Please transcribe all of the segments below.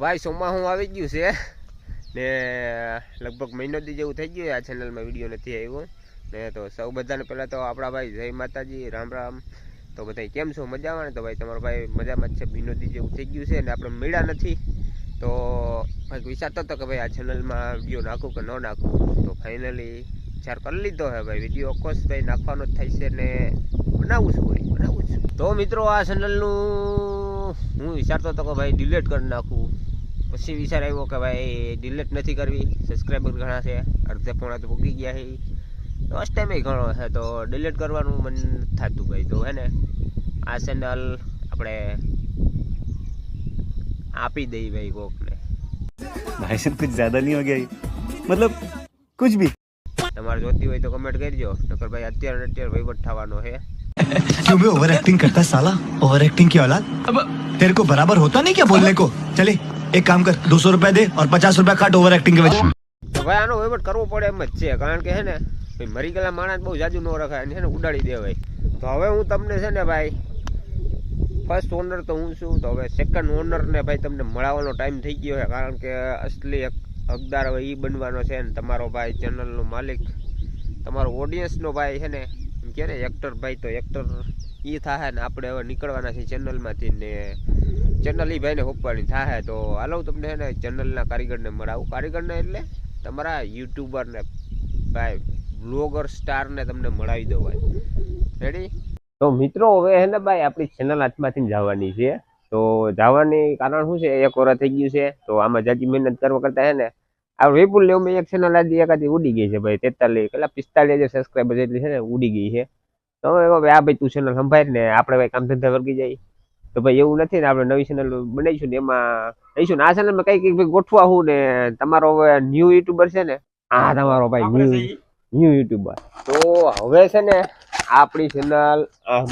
ભાઈ સોમાહું આવી ગયું છે. ને લગભગ મહિનો દી જેવું થઈ ગયું આ ચેનલમાં વીડિયો નથી આવ્યો. ને તો સૌ બધાને પહેલાં તો આપણા ભાઈ જય માતાજી, રામ રામ. તો બધા કેમ છો? મજામાં ને? તો ભાઈ, તમારો ભાઈ મજામાં જ છે, મહિનો દી જેવું થઈ ગયું છે ને આપણે મળ્યા નથી. તો ભાઈ વિચારતો હતો કે ભાઈ આ ચેનલમાં વીડિયો નાખું કે ન નાખું? તો ફાઇનલી વિચાર કરી લીધો હે ભાઈ વીડિયો ઓફકોર્સ ભાઈ નાખવાનો જ થાય છે ને બનાવું છું ભાઈ, બનાવું છું. તો મિત્રો આ ચેનલનું હું વિચારતો હતો કે ભાઈ ડિલીટ કરી નાખું. પછી વિચાર આવ્યો કે ભાઈ ડિલીટ નથી કરવી સબસ્ક્રાઈબર ઘણા છે અડધે પોણા તો પૂગી ગયા છે ફર્સ્ટ ટાઈમ ઘણો છે તો ડિલીટ કરવાનું મન થતું ભાઈ તો હે ને આ ચેનલ આપણે આપી દઈ ભાઈ કોકને भाई साहब कुछ ज्यादा नहीं हो गया ये? मतलब कुछ भी તમારે જોતી હોય તો કમેન્ટ કરજો નકર ભાઈ અત્યારે ને અત્યારે વહીવટ થવાનો છે क्यों बे ओवर एक्टिंग करता है साला ओवर एक्टिंग की औलाद अब तेरे को बराबर होता नहीं क्या बोलने को चले એક કામ કર, દોસો રૂપિયા દે ઓર પચાસ રૂપિયા કાટ ઓવર એક્ટિંગ કે ભાઈ આનો વહીવટ કરવો પડે એમ જ છે, કારણ કે હે ને, ભાઈ મરી ગયેલા માણસ બહુ જાજુ ન રખાય અને હે ને ઉડાડી દેવાય તો હવે હું તમને છે ને ભાઈ ફર્સ્ટ ઓનર તો હું છું, તો હવે સેકન્ડ ઓનર ને ભાઈ તમને મળવાનો ટાઈમ થઈ ગયો છે, કારણ કે અસલી એક હકદાર હવે એ બનવાનો છે ને, તમારો ભાઈ ચેનલનો માલિક, તમારો ઓડિયન્સનો ભાઈ છે ને, એમ કે ને એક્ટર ભાઈ તો એક્ટર એ થાય ને આપણે હવે નીકળવાના છે ચેનલમાંથી ને ચેનલ એ ભાઈને હોપવાની થાય તો હાલો તમને ને ચેનલના કારીગરને મળાવું. કારીગરને એટલે તમારા યુટ્યુબરને ભાઈ, બ્લોગર સ્ટારને તમને મળાવી દો ભાઈ. રેડી તો મિત્રો, હવે હે ને ભાઈ, આપણી ચેનલ હાથમાંથી જવાની છે. તો જવાની કારણ શું છે? એક વરસ થઈ ગયું છે. તો આમાં જાજી મહેનત કરવા કરતા હે ને, આ વિપુલ લેવું મેં એક ચેનલ આજે એકાદી ઉડી ગઈ છે ભાઈ, તેતાલીસ, કેટલા, પિસ્તાલીસ હજાર સબસ્ક્રાઈબર જેટલી છે ને, ઉડી ગઈ છે. તો હવે આ ભાઈ તું ચેનલ સંભાળ ને આપણે ભાઈ કામ ધંધા વર્ગી જાય. તો ભાઈ એવું નથી ને આપણે નવી ચેનલ બનાવીશું ને એમાં રહીશું ને આ ચેનલમાં કઈ કઈ ભાઈ ગોઠવા હું ને તમારો હવે ન્યૂ યુટ્યુબર છે ને આ તમારો ભાઈ ન્યૂ ન્યૂ યુટ્યુબર તો હવે છે ને આપણી ચેનલ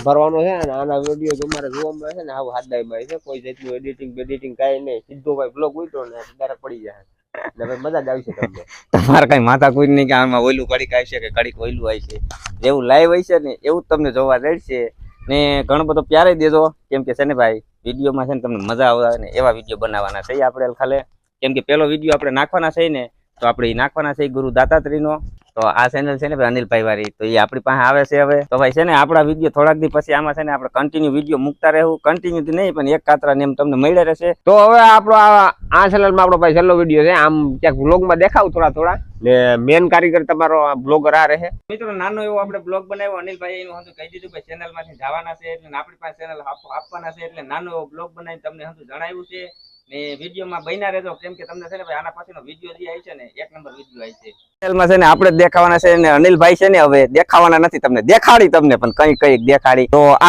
ભરવાનો છે ને આના વીડિયો તમારે જોવા મળે છે ને આવું હાથદાઈમાં છે કોઈ જાતનું એડિટિંગ બેડિટિંગ કાંઈ નહીં. સીધો ભાઈ બ્લોગ ઉઠો ને ડાયરેક્ટ પડી જાય. ને ભાઈ મજા જ આવશે તમને. તમારે કઈ માથા કોઈ નહીં કે આમાં ઓયલું કડીક આવશે કે કડીક ઓયલું આવશે. જેવું લાઈવ હશે ને એવું જ તમને જોવા મળશે. ને ઘણો બધો પ્યારે દેજો. કેમ કે છે ને ભાઈ, વિડીયોમાં છે ને તમને મજા આવે ને એવા વીડિયો બનાવવાના છે આપણે ખાલી. કેમ કે પેલો વીડિયો આપણે નાખવાના છે ને, તો આપણે નાખવાના છે ગુરુ દાતાત્રીનો તો આ ચેનલ છે ને અનિલ વાળી. તો એ આપણી પાસે આવે છે હવે. તો ભાઈ છે ને આપણા વીડિયો થોડાક દી પછી આમાં છે ને આપણે કન્ટિન્યુ વીડિયો મૂકતા રહેવું. કન્ટિન્યુ નહીં, પણ એક કાતરા નેમ તમને મળે રહેશે. તો હવે આપણો આ ચેનલમાં આપણો ભાઈ છેલ્લો વીડિયો છે. આમ ક્યાંક બ્લોગમાં દેખાવ થોડા થોડા. મેન કારીગર તમારો બ્લોગર આ રહે. મિત્રો, નાનો એવો આપણે બ્લોગ બનાવ્યો. અનિલભાઈ એનું હંધું કહી દીધું કે ચેનલમાંથી જવાના છે, એટલે આપણી પાસે ચેનલ આપવાના છે, એટલે નાનો એવો બ્લોગ બનાવીને તમને હંધું જણાવ્યું છે. ને વિડીયોમાં ને વીડિયો ને વીડિયો ને આપણે ને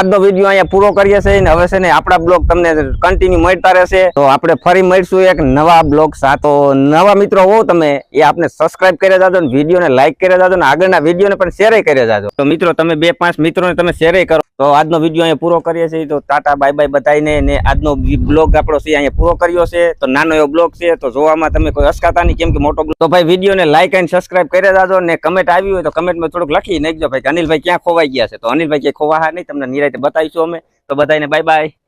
ને વીડિયો અહીંયા પૂરો કરીએ છીએ ને હવે છે ને આપણા બ્લોગ તમને કન્ટિન્યુ મળતા રહેશે. તો આપણે ફરી મળીશું એક નવા બ્લોગ સાથે. નવા મિત્રો હો તમે, એ આપણે સબસ્ક્રાઇબ કરી જાજો ને વિડીયોને લાઈક કરી જાજો ને આગળના વિડીયોને પણ શેર કરી જાજો. તો મિત્રો, તમે બે પાંચ મિત્રોને તમે શેર કરો. તો આજનો વીડિયો અહીંયા પૂરો કરીએ છીએ. તો ટાટા બાય બાય બતાવીને ને આજનો બ્લોગ આપણો છે અહીંયા પૂરો કર્યો છે. તો નાનો એવો બ્લોગ છે. તો જોવામાં તમે કોઈ અસકાતા નહીં, કેમ કે મોટો તો ભાઈ વિડીયોને લાઇક એન્ડ સબસ્ક્રાઇબ કરી દેજો ને કમેન્ટ આવી હોય તો કમેન્ટમાં થોડુંક લખી નાખજો. ભાઈ અનિલભાઈ ક્યાં ખોવાઈ ગયા છે? તો અનિલભાઈ ક્યાંય ખોવા નહીં. તમને નિરાયતે બતાવીશું અમે. તો બધાને બાય બાય